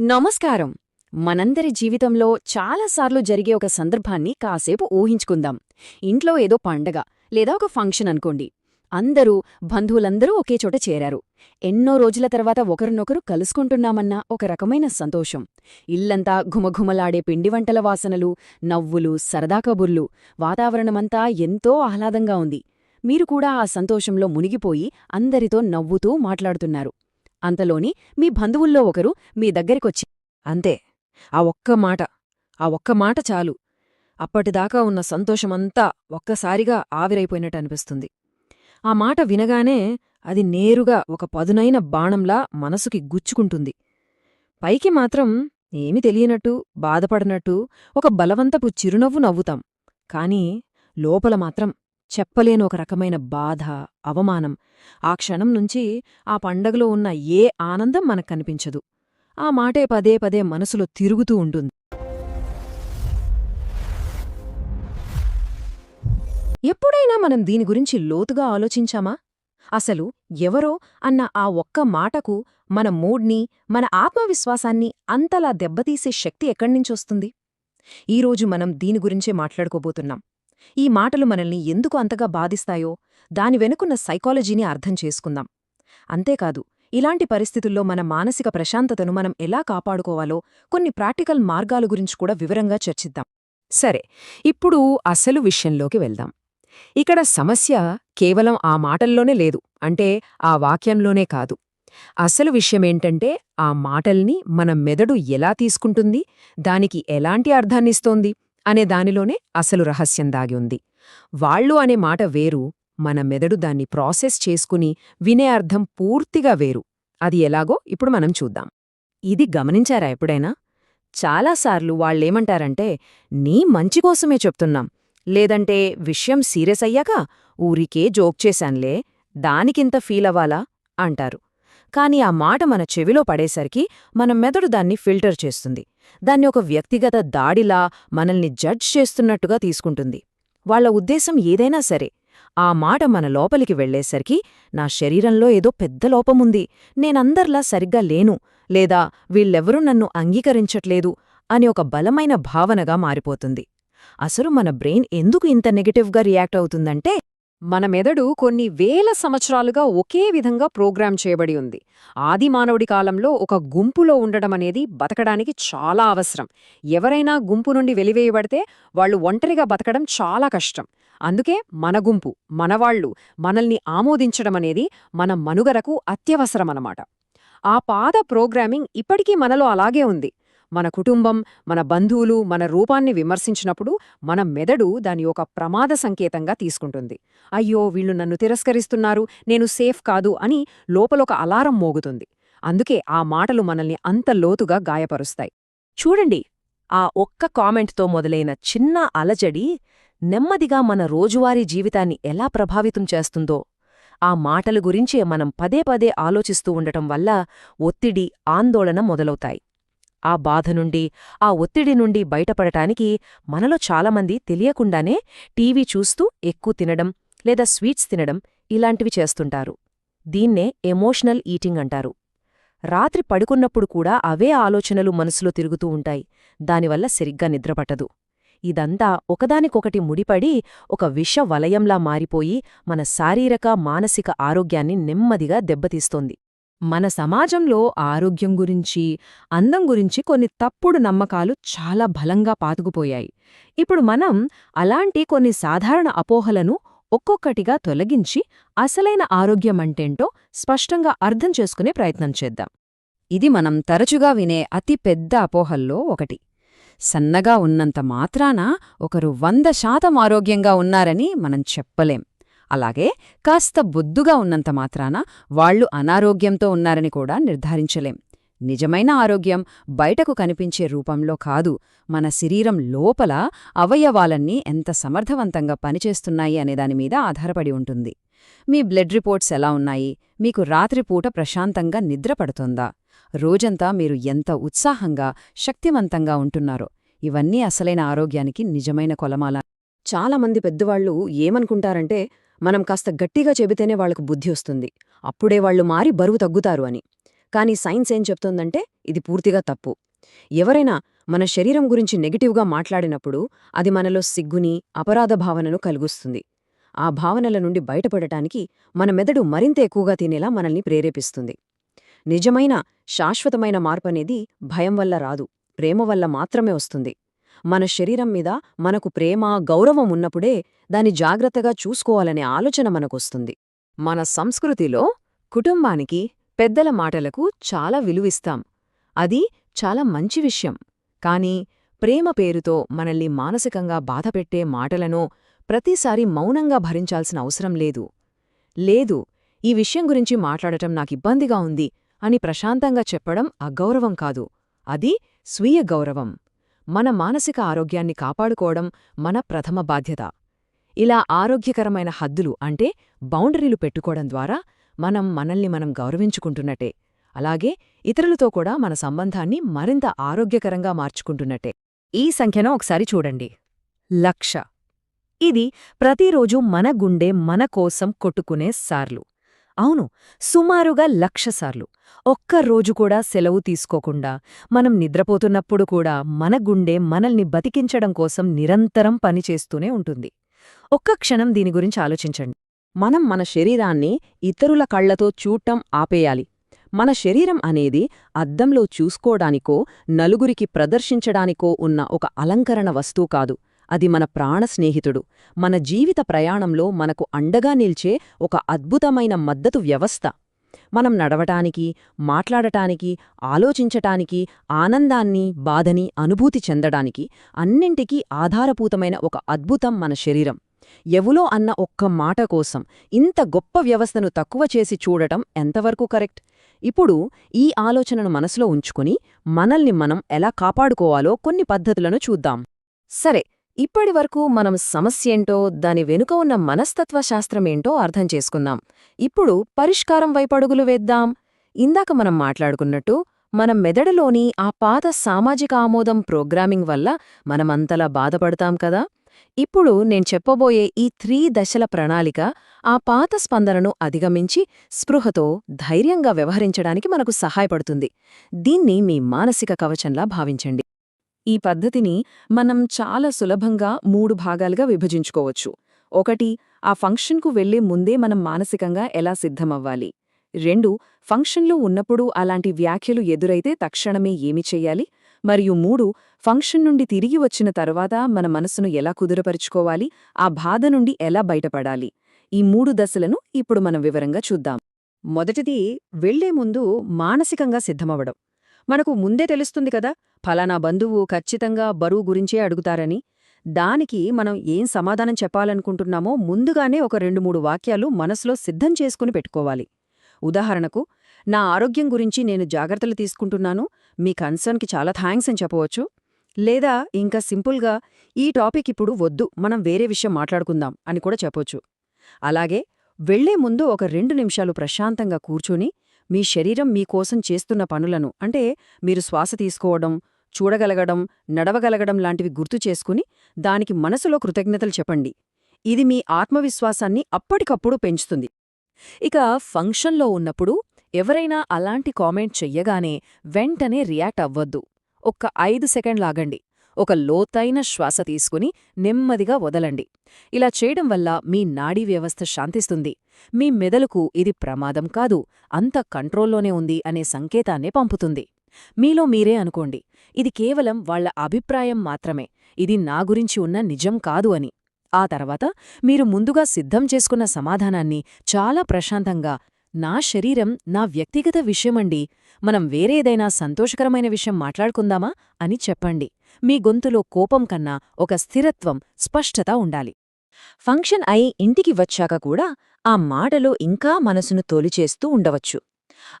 నమస్కారం. మనందరి జీవితంలో చాలాసార్లు జరిగే ఒక సందర్భాన్ని కాసేపు ఊహించుకుందాం. ఇంట్లో ఏదో పండగ లేదా ఒక ఫంక్షన్ అనుకోండి. అందరూ బంధువులందరూ ఒకే చోట చేరారు. ఎన్నో రోజుల తర్వాత ఒకరినొకరు కలుసుకుంటున్నామన్న ఒక రకమైన సంతోషం. ఇల్లంతా ఘుమఘుమలాడే పిండి వంటల వాసనలు నవ్వులు సరదా కబుర్లు వాతావరణమంతా ఎంతో ఆహ్లాదంగా ఉంది. మీరు కూడా ఆ సంతోషంలో మునిగిపోయి అందరితో నవ్వుతూ మాట్లాడుతున్నారు. అంతలోని మీ బంధువుల్లో ఒకరు మీ దగ్గరికొచ్చి అంతే ఆ ఒక్క మాట ఆ ఒక్క మాట చాలు. అప్పటిదాకా ఉన్న సంతోషమంతా ఒక్కసారిగా ఆవిరైపోయినట్టు అనిపిస్తుంది. ఆ మాట వినగానే అది నేరుగా ఒక పదునైన బాణంలా మనసుకి గుచ్చుకుంటుంది. పైకి మాత్రం ఏమి తెలియనట్టు బాధపడనట్టు ఒక బలవంతపు చిరునవ్వు నవ్వుతాం. కాని లోపల మాత్రం చెప్పలేని ఒక రకమైన బాధ అవమానం. ఆ క్షణం నుంచి ఆ పండగలో ఉన్న ఏ ఆనందం మనకు కనిపించదు. ఆ మాటే పదే పదే మనసులో తిరుగుతూ ఉంటుంది. ఎప్పుడైనా మనం దీని గురించి లోతుగా ఆలోచించామా? అసలు ఎవరో అన్న ఆ ఒక్క మాటకు మన మూడ్ని మన ఆత్మవిశ్వాసాన్ని అంతలా దెబ్బతీసే శక్తి ఎక్కడ్నించొస్తుంది ఈరోజు మనం దీని గురించే మాట్లాడుకోబోతున్నాం. ఈ మాటలు మనల్ని ఎందుకు అంతగా బాధిస్తాయో దాని వెనుకున్న సైకాలజీని అర్థం చేసుకుందాం. అంతేకాదు ఇలాంటి పరిస్థితుల్లో మన మానసిక ప్రశాంతతను మనం ఎలా కాపాడుకోవాలో కొన్ని ప్రాక్టికల్ మార్గాల గురించి కూడా వివరంగా చర్చిద్దాం. సరే ఇప్పుడు అసలు విషయంలోకి వెళ్దాం. ఇక్కడ సమస్య కేవలం ఆ మాటల్లోనే లేదు అంటే ఆ వాక్యంలోనే కాదు. అసలు విషయమేంటంటే ఆ మాటల్ని మన మెదడు ఎలా తీసుకుంటుంది దానికి ఎలాంటి అర్థాన్నిస్తోంది? అనే దానిలోనే అసలు రహస్యం దాగి ఉంది. వాళ్ళు అనే మాట వేరు మన మెదడు దాన్ని ప్రాసెస్ చేసుకుని వినే అర్థం పూర్తిగా వేరు. అది ఎలాగో ఇప్పుడు మనం చూద్దాం. ఇది గమనించారా ఎప్పుడైనా? చాలాసార్లు వాళ్ళేమంటారంటే నీ మంచి కోసమే చెప్తున్నాం. లేదంటే విషయం సీరియస్ అయ్యాక ఊరికే జోక్ చేశాన్లే. దానికింత ఫీలవ్వాలా? అంటారు. కాని ఆ మాట మన చెవిలో పడేసరికి మన మెదడు దాన్ని ఫిల్టర్ చేస్తుంది. దాన్ని ఒక వ్యక్తిగత దాడిలా మనల్ని జడ్జ్ చేస్తున్నట్టుగా తీసుకుంటుంది. వాళ్ళ ఉద్దేశం ఏదైనా సరే ఆ మాట మన లోపలికి వెళ్ళేసరికి నా శరీరంలో ఏదో పెద్ద లోపముంది నేనందర్లా సరిగ్గా లేను లేదా వీళ్ళెవరూ నన్ను అంగీకరించట్లేదు అని ఒక బలమైన భావనగా మారిపోతుంది. అసలు మన బ్రెయిన్ ఎందుకు ఇంత నెగటివ్గా రియాక్ట్ అవుతుందంటే మన మెదడు కొన్ని వేల సంవత్సరాలుగా ఒకే విధంగా ప్రోగ్రాం చేయబడి ఉంది. ఆది మానవుడి కాలంలో ఒక గుంపులో ఉండడమనేది బతకడానికి చాలా అవసరం. ఎవరైనా గుంపు నుండి వెలివేయబడితే వాళ్ళు ఒంటరిగా బతకడం చాలా కష్టం. అందుకే మన గుంపు మనవాళ్ళు మనల్ని ఆమోదించడమనేది మన మనుగరకు అత్యవసరమన్నమాట. ఆ పాద ప్రోగ్రామింగ్ ఇప్పటికీ మనలో అలాగే ఉంది. మన కుటుంబం మన బంధువులు మన రూపాన్ని విమర్శించినప్పుడు మన మెదడు దాని ఒక ప్రమాద సంకేతంగా తీసుకుంటుంది. అయ్యో వీళ్ళు నన్ను తిరస్కరిస్తున్నారు నేను సేఫ్ కాదు అని లోపలొక అలారం మోగుతుంది. అందుకే ఆ మాటలు మనల్ని అంత లోతుగా గాయపరుస్తాయి. చూడండి ఆ ఒక్క కామెంట్తో మొదలైన చిన్న అలజడి నెమ్మదిగా మన రోజువారీ జీవితాన్ని ఎలా ప్రభావితం చేస్తుందో ఆ మాటల గురించే మనం పదే పదే ఆలోచిస్తూ ఉండటం వల్ల ఒత్తిడి ఆందోళన మొదలవుతాయి. ఆ బాధ నుండి ఆ ఒత్తిడి నుండి బయటపడటానికి మనలో చాలామంది తెలియకుండానే టీవీ చూస్తూ ఎక్కువ తినడం లేదా స్వీట్స్ తినడం ఇలాంటివి చేస్తుంటారు. దీన్నే ఎమోషనల్ ఈటింగ్ అంటారు. రాత్రి పడుకున్నప్పుడు కూడా అవే ఆలోచనలు మనసులో తిరుగుతూ ఉంటాయి. దానివల్ల సరిగ్గా నిద్రపట్టదు ఇదంతా ఒకదానికొకటి ముడిపడి ఒక విష వలయంలా మారిపోయి మన శారీరక మానసిక ఆరోగ్యాన్ని నెమ్మదిగా దెబ్బతీస్తోంది. మన సమాజంలో ఆరోగ్యం గురించి అందం గురించి కొన్ని తప్పుడు నమ్మకాలు చాలా బలంగా పాతుకుపోయాయి. ఇప్పుడు మనం అలాంటి కొన్ని సాధారణ అపోహలను ఒక్కొక్కటిగా తొలగించి అసలైన ఆరోగ్యమంటేంటో స్పష్టంగా అర్థం చేసుకునే ప్రయత్నం చేద్దాం. ఇది మనం తరచుగా వినే అతి పెద్ద అపోహల్లో ఒకటి. సన్నగా ఉన్నంత మాత్రాన ఒకరు వంద శాతం ఆరోగ్యంగా ఉన్నారని మనం చెప్పలేం. అలాగే కాస్త బొద్దుగా ఉన్నంత మాత్రాన వాళ్ళు అనారోగ్యంతో ఉన్నారని కూడా నిర్ధారించలేం. నిజమైన ఆరోగ్యం బయటకు కనిపించే రూపంలో కాదు మన శరీరం లోపల అవయవాలన్నీ ఎంత సమర్థవంతంగా పనిచేస్తున్నాయి అనేదానిమీద ఆధారపడి ఉంటుంది. మీ బ్లడ్ రిపోర్ట్స్ ఎలా ఉన్నాయి? మీకు రాత్రిపూట ప్రశాంతంగా నిద్రపడుతుందా రోజంతా మీరు ఎంత ఉత్సాహంగా శక్తివంతంగా ఉంటున్నారో? ఇవన్నీ అసలైన ఆరోగ్యానికి నిజమైన కొలమాల. చాలామంది పెద్దవాళ్ళు ఏమనుకుంటారంటే మనం కాస్త గట్టిగా చెబితేనే వాళ్ళకు బుద్ధి వస్తుంది. అప్పుడే వాళ్ళు మారి బరువు తగ్గుతారు అని. కానీ సైన్స్ ఏం చెప్తోందంటే ఇది పూర్తిగా తప్పు. ఎవరైనా మన శరీరం గురించి నెగిటివ్గా మాట్లాడినప్పుడు అది మనలో సిగ్గుని అపరాధ భావనను కలిగిస్తుంది. ఆ భావనల నుండి బయటపడటానికి మన మెదడు మరింత ఎక్కువగా తినేలా మనల్ని ప్రేరేపిస్తుంది. నిజమైన శాశ్వతమైన మార్పనేది భయం వల్ల రాదు. ప్రేమ వల్ల మాత్రమే వస్తుంది. మన శరీరం మీద మనకు ప్రేమ గౌరవం ఉన్నప్పుడే దాన్ని జాగ్రత్తగా చూసుకోవాలనే ఆలోచన మనకొస్తుంది. మన సంస్కృతిలో కుటుంబానికి పెద్దల మాటలకు చాలా విలువిస్తాం. అది చాలా మంచి విషయం. కానీ ప్రేమ పేరుతో మనల్ని మానసికంగా బాధపెట్టే మాటలను ప్రతిసారి మౌనంగా భరించాల్సిన అవసరం లేదు. లేదు ఈ విషయం గురించి మాట్లాడటం నాకిబ్బందిగా ఉంది అని ప్రశాంతంగా చెప్పడం అగౌరవం కాదు. అది స్వీయ గౌరవం. మన మానసిక ఆరోగ్యాన్ని కాపాడుకోవడం మన ప్రథమ బాధ్యత. ఇలా ఆరోగ్యకరమైన హద్దులు అంటే బౌండరీలు పెట్టుకోవడం ద్వారా మనం మనల్ని మనం గౌరవించుకుంటున్నట్టే. అలాగే ఇతరులతో కూడా మన సంబంధాన్ని మరింత ఆరోగ్యకరంగా మార్చుకుంటున్నట్టే. ఈ సంఖ్యను ఒకసారి చూడండి. లక్ష. ఇది ప్రతిరోజు మన గుండె మన కోసం కొట్టుకునే సార్లు. అవును సుమారుగా లక్షసార్లు ఒక్కరోజు ఒక్క రోజు కూడా సెలవు తీసుకోకుండా మనం నిద్రపోతున్నప్పుడు కూడా మన గుండె మనల్ని బతికించడం కోసం నిరంతరం పనిచేస్తూనే ఉంటుంది. ఒక్క క్షణం దీని గురించి ఆలోచించండి. మనం మన శరీరాన్ని ఇతరుల కళ్ళతో చూడటం ఆపేయాలి. మన శరీరం అనేది అద్దంలో చూసుకోడానికో నలుగురికి ప్రదర్శించడానికో ఉన్న ఒక అలంకరణ వస్తువు కాదు. అది మన ప్రాణ స్నేహితుడు. మన జీవిత ప్రయాణంలో మనకు అండగా నిల్చే ఒక అద్భుతమైన మద్దతు వ్యవస్థ. మనం నడవటానికి మాట్లాడటానికి ఆలోచించటానికి ఆనందాన్ని బాధని అనుభూతి చెందడానికి అన్నింటికీ ఆధారభూతమైన ఒక అద్భుతం మన శరీరం. ఎవలో అన్న ఒక్క మాట కోసం ఇంత గొప్ప వ్యవస్థను తక్కువ చేసి చూడటం ఎంతవరకు కరెక్ట్? ఇప్పుడు ఈ ఆలోచనను మనసులో ఉంచుకుని మనల్ని మనం ఎలా కాపాడుకోవాలో కొన్ని పద్ధతులను చూద్దాం. సరే ఇప్పటి వరకు మనం సమస్యేంటో దాని వెనుక ఉన్న మనస్తత్వ శాస్త్రమేంటో అర్థం చేసుకుందాం. ఇప్పుడు పరిష్కారం వైపడుగులు వేద్దాం. ఇందాక మనం మాట్లాడుకున్నట్టు మన మెదడులోని ఆ పాత సామాజిక ఆమోదం ప్రోగ్రామింగ్ వల్ల మనమంతలా బాధపడతాం కదా? ఇప్పుడు నేను చెప్పబోయే ఈ త్రీ దశల ప్రణాళిక ఆ పాత స్పందనను అధిగమించి స్పృహతో ధైర్యంగా వ్యవహరించడానికి మనకు సహాయపడుతుంది. దీన్ని మీ మానసిక కవచంలా భావించండి. ఈ పద్ధతిని మనం చాలా సులభంగా మూడు భాగాలుగా విభజించుకోవచ్చు. ఒకటి ఆ ఫంక్షన్కు వెళ్ళే ముందే మనం మానసికంగా ఎలా సిద్ధమవ్వాలి? రెండు ఫంక్షన్లో ఉన్నప్పుడు అలాంటి వ్యాఖ్యలు ఎదురైతే తక్షణమే ఏమి చెయ్యాలి మరియు మూడు ఫంక్షన్ నుండి తిరిగి వచ్చిన తరువాత మన మనసును ఎలా కుదురపరుచుకోవాలి? ఆ బాధ నుండి ఎలా బయటపడాలి? ఈ మూడు దశలను ఇప్పుడు మనం వివరంగా చూద్దాం. మొదటిది వెళ్ళే ముందు మానసికంగా సిద్ధమవడం మనకు ముందే తెలుస్తుంది కదా ఫలానా బంధువు ఖచ్చితంగా బరువు గురించే అడుగుతారని. దానికి మనం ఏం సమాధానం చెప్పాలనుకుంటున్నామో ముందుగానే ఒక రెండు మూడు వాక్యాలు మనసులో సిద్ధం చేసుకుని పెట్టుకోవాలి. ఉదాహరణకు నా ఆరోగ్యం గురించి నేను జాగ్రత్తలు తీసుకుంటున్నాను మీ కన్సర్న్కి చాలా థ్యాంక్స్ అని చెప్పవచ్చు. లేదా ఇంకా సింపుల్గా ఈ టాపిక్ ఇప్పుడు వద్దు మనం వేరే విషయం మాట్లాడుకుందాం అని కూడా చెప్పొచ్చు. అలాగే వెళ్ళే ముందు ఒక రెండు నిమిషాలు ప్రశాంతంగా కూర్చుని మీ శరీరం మీకోసం చేస్తున్న పనులను అంటే మీరు శ్వాస తీసుకోవడం చూడగలగడం నడవగలగడం లాంటివి గుర్తు చేసుకుని దానికి మనసులో కృతజ్ఞతలు చెప్పండి. ఇది మీ ఆత్మవిశ్వాసాన్ని అప్పటికప్పుడు పెంచుతుంది. ఇక ఫంక్షన్లో ఉన్నప్పుడు ఎవరైనా అలాంటి కామెంట్ చెయ్యగానే వెంటనే రియాక్ట్ అవ్వద్దు. ఒక్క ఐదు సెకండ్లాగండి ఒక లోతైన శ్వాస తీసుకుని నెమ్మదిగా వదలండి. ఇలా చేయడం వల్ల మీ నాడీ వ్యవస్థ శాంతిస్తుంది. మీ మెదలుకు ఇది ప్రమాదం కాదు అంత కంట్రోల్లోనే ఉంది అనే సంకేతాన్నే పంపుతుంది. మీలో మీరే అనుకోండి ఇది కేవలం వాళ్ళ అభిప్రాయం మాత్రమే ఇది నా గురించి ఉన్న నిజం కాదు అని. ఆ తర్వాత మీరు ముందుగా సిద్ధం చేసుకున్న సమాధానాన్ని చాలా ప్రశాంతంగా నా శరీరం నా వ్యక్తిగత విషయమండి. మనం వేరేదైనా సంతోషకరమైన విషయం మాట్లాడుకుందామా అని చెప్పండి. మీ గొంతులో కోపం కన్నా ఒక స్థిరత్వం స్పష్టత ఉండాలి. ఫంక్షన్ అయి ఇంటికి వచ్చాక కూడా ఆ మాటలు ఇంకా మనసును తోలిచేస్తూ ఉండవచ్చు.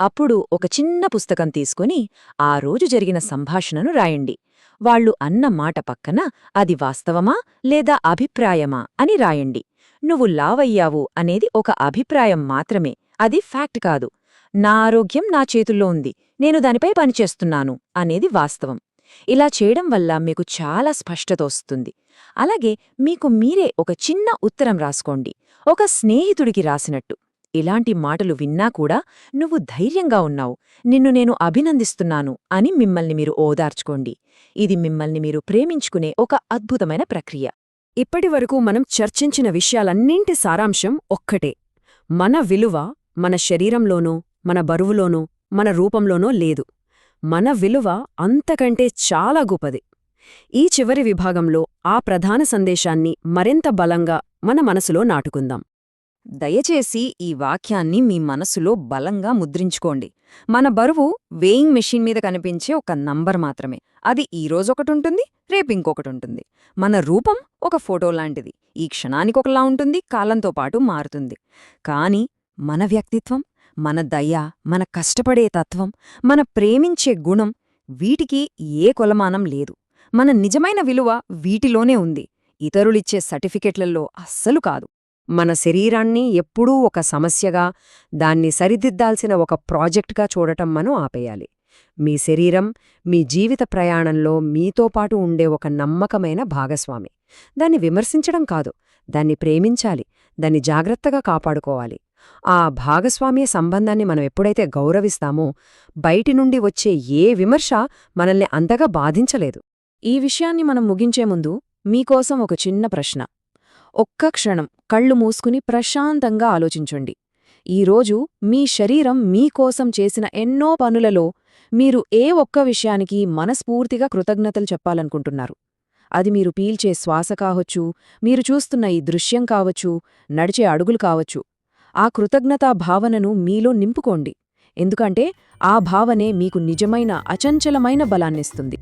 అప్పుడు ఒక చిన్న పుస్తకం తీసుకుని ఆ రోజు జరిగిన సంభాషణను రాయండి. వాళ్ళు అన్న మాట పక్కన అది వాస్తవమా లేదా అభిప్రాయమా అని రాయండి. నువ్వు లావయ్యావు అనేది ఒక అభిప్రాయం మాత్రమే. అది ఫ్యాక్ట్ కాదు. నా ఆరోగ్యం నా చేతుల్లో ఉంది. నేను దానిపై పనిచేస్తున్నాను అనేది వాస్తవం. ఇలా చేయడం వల్ల మీకు చాలా స్పష్టత వస్తుంది. అలాగే మీకు మీరే ఒక చిన్న ఉత్తరం రాసుకోండి. ఒక స్నేహితుడికి రాసినట్టు. ఇలాంటి మాటలు విన్నా కూడా నువ్వు ధైర్యంగా ఉన్నావు. నిన్ను నేను అభినందిస్తున్నాను అని మిమ్మల్ని మీరు ఓదార్చుకోండి. ఇది మిమ్మల్ని మీరు ప్రేమించుకునే ఒక అద్భుతమైన ప్రక్రియ. ఇప్పటివరకు మనం చర్చించిన విషయాలన్నింటి సారాంశం ఒక్కటే. మన విలువ మన శరీరంలోనో మన బరువులోనో మన రూపంలోనో లేదు. మన విలువ అంతకంటే చాలా గొప్పది. ఈ చివరి విభాగంలో ఆ ప్రధాన సందేశాన్ని మరింత బలంగా మన మనసులో నాటుకుందాం. దయచేసి ఈ వాక్యాన్ని మీ మనసులో బలంగా ముద్రించుకోండి. మన బరువు వేయింగ్ మెషిన్ మీద కనిపించే ఒక నంబర్ మాత్రమే. అది ఈ రోజొకటుంటుంది రేపింకొకటుంటుంది మన రూపం ఒక ఫోటో లాంటిది. ఈ క్షణానికొకలా ఉంటుంది కాలంతో పాటు మారుతుంది. కాని మన వ్యక్తిత్వం మన దయ మన కష్టపడే తత్వం మన ప్రేమించే గుణం వీటికి ఏ కొలమానం లేదు. మన నిజమైన విలువ వీటిలోనే ఉంది. ఇతరులిచ్చే సర్టిఫికెట్లలో అస్సలు కాదు. మన శరీరాన్ని ఎప్పుడూ ఒక సమస్యగా దాన్ని సరిదిద్దాల్సిన ఒక ప్రాజెక్ట్గా చూడటం మనం ఆపేయాలి. మీ శరీరం మీ జీవిత ప్రయాణంలో మీతో పాటు ఉండే ఒక నమ్మకమైన భాగస్వామి. దాన్ని విమర్శించడం కాదు దాన్ని ప్రేమించాలి దాన్ని జాగ్రత్తగా కాపాడుకోవాలి. ఆ భాగస్వామ్య సంబంధాన్ని మనం ఎప్పుడైతే గౌరవిస్తామో బయటి నుండి వచ్చే ఏ విమర్శ మనల్ని అంతగా బాధించలేదు. ఈ విషయాన్ని మనం ముగించే ముందు మీకోసం ఒక చిన్న ప్రశ్న. ఒక్క క్షణం కళ్ళు మూసుకుని ప్రశాంతంగా ఆలోచించండి. ఈరోజు మీ శరీరం మీకోసం చేసిన ఎన్నో పనులలో మీరు ఏ ఒక్క విషయానికి మనస్ఫూర్తిగా కృతజ్ఞతలు చెప్పాలనుకుంటున్నారు. అది మీరు పీల్చే శ్వాస కావచ్చు మీరు చూస్తున్న ఈ దృశ్యం కావచ్చు నడిచే అడుగులు కావచ్చు. ఆ కృతజ్ఞతా భావనను మీలో నింపుకోండి. ఎందుకంటే ఆ భావనే మీకు నిజమైన అచంచలమైన బలాన్నిస్తుంది.